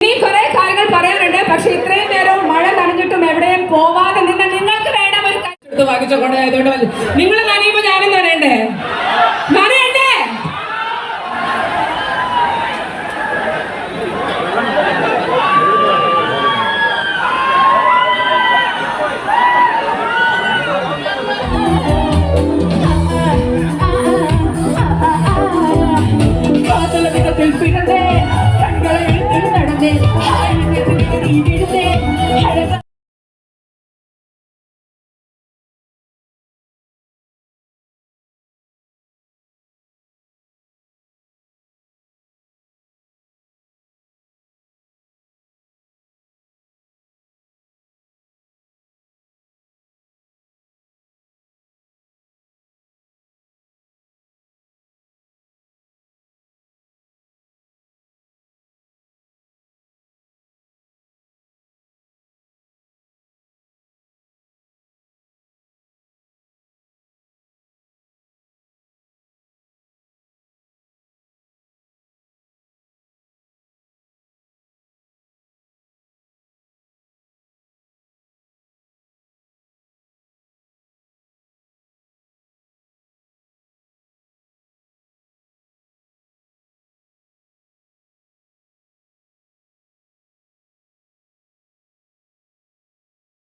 ഇനി കുറെ കാര്യങ്ങൾ പറയാനുണ്ട് പക്ഷെ ഇത്രയും നേരം മഴ നനഞ്ഞിട്ടും എവിടെയും പോവാതെ നിന്ന് നിങ്ങൾക്ക് വേണം ഒരു കഷ്ടത്ത് വാങ്ങിച്ചു കൊണ്ടുപോയതുകൊണ്ട് നിങ്ങൾ നനയുമ്പോ ഞാനും നനയണ്ടേ? നനയണ്ടേ?